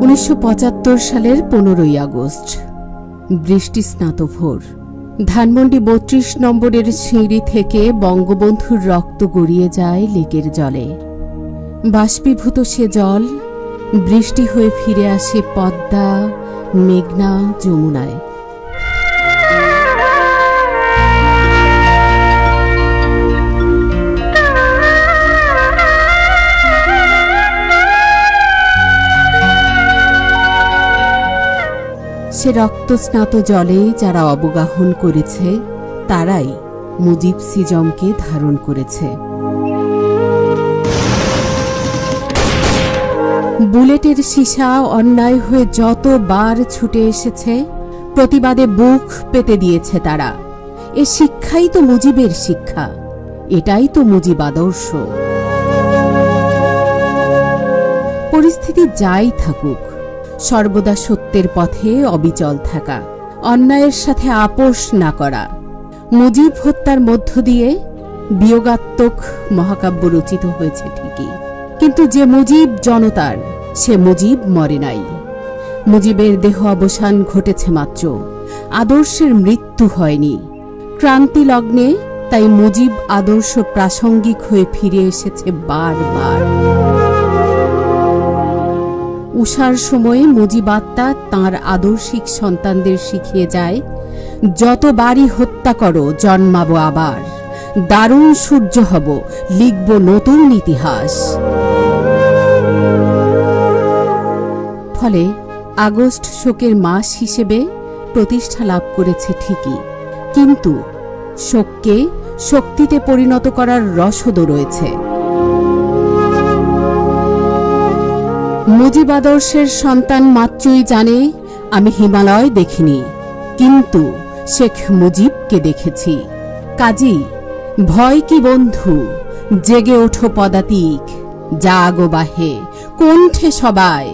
উনিশশো পঁচাত্তর সালের পনেরোই আগস্ট। বৃষ্টি স্নাত ভোর। ধানমন্ডি বত্রিশ নম্বরের সিঁড়ি থেকে বঙ্গবন্ধুর রক্ত গড়িয়ে যায় লেকের জলে। বাষ্পীভূত সে জল, বৃষ্টি হয়ে ফিরে আসে পদ্মা, মেঘনা যমুনায়। সে রক্তস্নাত জলে যারা অবগাহন করেছে, তারাই মুজিব সিজমকে ধারণ করেছে। বুলেটের সীসা অন্যায় হয়ে যতবার ছুটে এসেছে, প্রতিবাদে বুক পেতে দিয়েছে তারা। এ শিক্ষাই তো মুজিবের শিক্ষা, এটাই তো মুজিব আদর্শ। পরিস্থিতি যাই থাকুক সর্বদা সত্যের পথে অবিচল থাকা, অন্যায়ের সাথে আপোষ না করা। মুজিব হত্যার মধ্য দিয়ে বিয়োগাত্মক মহাকাব্য রচিত হয়েছে ঠিকই। কিন্তু যে মুজিব জনতার, সে মুজিব মরে নাই। মুজিবের দেহ অবসান ঘটেছে মাত্র। আদর্শের মৃত্যু হয়নি। ক্রান্তি লগ্নে তাই মুজিব আদর্শ প্রাসঙ্গিক হয়ে ফিরে এসেছে বারবার। উষার সময়ে মুজিবাত্মা তাঁর আদর্শিক সন্তানদের শিখিয়ে যায় যতবারই হত্যা করো, জন্মাবো আবার। দারুণ সূর্য হব, লিখব নতুন ইতিহাস। ফলে আগস্ট শোকের মাস হিসেবে প্রতিষ্ঠা লাভ করেছে ঠিকই। কিন্তু শোককে শক্তিতে পরিণত করার রসদও রয়েছে। মুজিব আদর্শের সন্তান মাত্রই জানে, আমি হিমালয় দেখিনি। কিন্তু শেখ মুজিবকে দেখেছি। কাজী, ভয় কি বন্ধু? জেগে ওঠো পদাতিক, জাগো বাহে, কণ্ঠে সবাই।